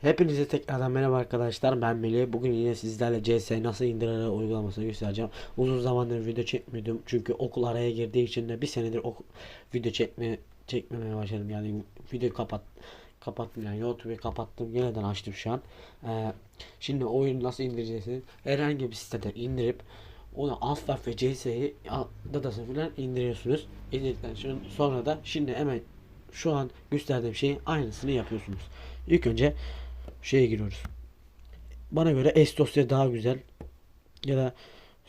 Hepinize tekrardan merhaba arkadaşlar. Ben Melih. Bugün yine sizlerle CS nasıl indirilir uygulamasını göstereceğim. Uzun zamandır video çekmiyordum. Çünkü okul araya girdiği için de bir senedir ok video çekme çekmemeye başladım. Yani video kapat kapattım yani. YouTube'u kapattım. Yeniden açtım şu an. Ee, şimdi oyunu nasıl indireceksiniz? Herhangi bir siteden indirip onu Half-Life ve CS'yi dadası falan indiriyorsunuz. İndirdikten sonra da şimdi hemen şu an gösterdiğim şeyin aynısını yapıyorsunuz. İlk önce şeye giriyoruz. Bana göre S dosya daha güzel. Ya da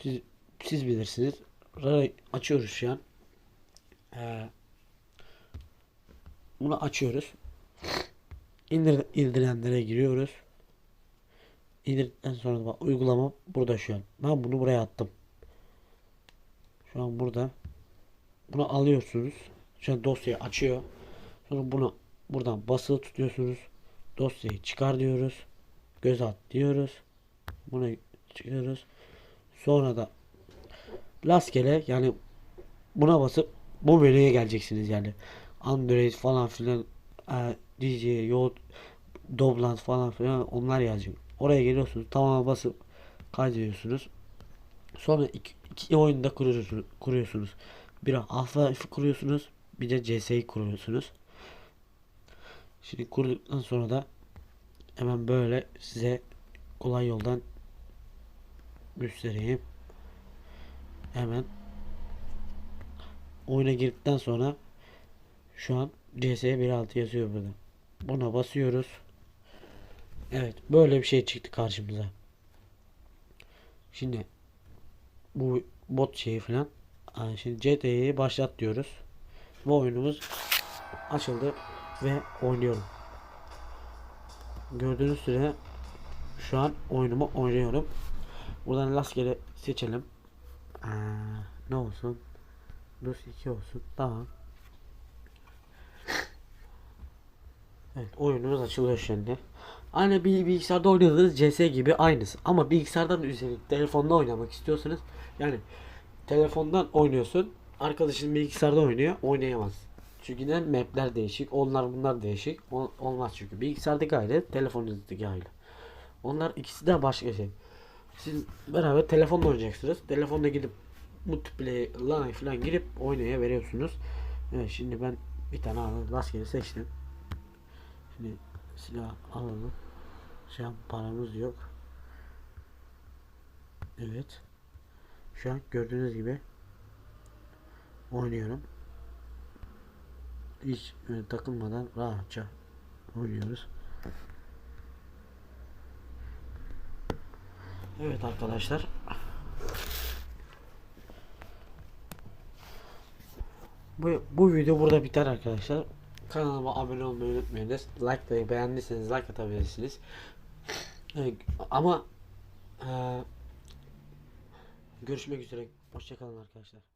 siz siz bilirsiniz. Rara açıyoruz şu an. Ee, bunu açıyoruz. İndir, indirenlere giriyoruz. İndirdikten sonra da bak, uygulama burada şu an. Ben bunu buraya attım. Şu an burada. Bunu alıyorsunuz. Şu an dosyayı açıyor. Sonra bunu buradan basılı tutuyorsunuz. Dosyayı çıkar diyoruz. Göz at diyoruz. Buna çıkıyoruz. Sonra da rastgele yani buna basıp bu menüye geleceksiniz yani. Android falan filan e, DJ, Yoğurt, Doblant falan filan onlar yazacak. Oraya geliyorsunuz. Tamama basıp kaydediyorsunuz. Sonra iki, iki oyunda kuruyorsunuz. kuruyorsunuz. Bir Half-Life kuruyorsunuz. Bir de CS'yi kuruyorsunuz. Şimdi kurduktan sonra da hemen böyle size kolay yoldan göstereyim. Hemen oyuna girdikten sonra şu an CS 1.6 yazıyor burada. Buna basıyoruz. Evet böyle bir şey çıktı karşımıza. Şimdi bu bot şeyi falan. Aa, Şimdi CT'yi başlat diyoruz. Bu oyunumuz açıldı ve oynuyorum. Gördüğünüz süre şu an oyunumu oynuyorum. Buradan rastgele seçelim. Ee, ne olsun? Rus 2 olsun. Tamam. Evet oyunumuz açılıyor şimdi. Aynı bir bilgisayarda oynadığınız CS gibi aynısı. Ama bilgisayardan üzerinde telefonda oynamak istiyorsanız yani telefondan oynuyorsun. Arkadaşın bilgisayarda oynuyor. Oynayamaz. Çünkü neden mapler değişik. Onlar bunlar değişik. Ol- olmaz çünkü. Bilgisayardaki ayrı, telefonunuzdaki ayrı. Onlar ikisi de başka şey. Siz beraber telefonla oynayacaksınız. Telefonda gidip multiplayer, falan girip oynaya veriyorsunuz. Evet şimdi ben bir tane. Rastgele seçtim. Şimdi silah alalım. Şu an paramız yok. Evet. Şu an gördüğünüz gibi oynuyorum. Hiç e, takılmadan rahatça oynuyoruz. Evet arkadaşlar. Bu, bu video burada biter arkadaşlar. Kanalıma abone olmayı unutmayınız. Like da beğendiyseniz like atabilirsiniz. Evet, ama e, görüşmek üzere. Hoşçakalın arkadaşlar.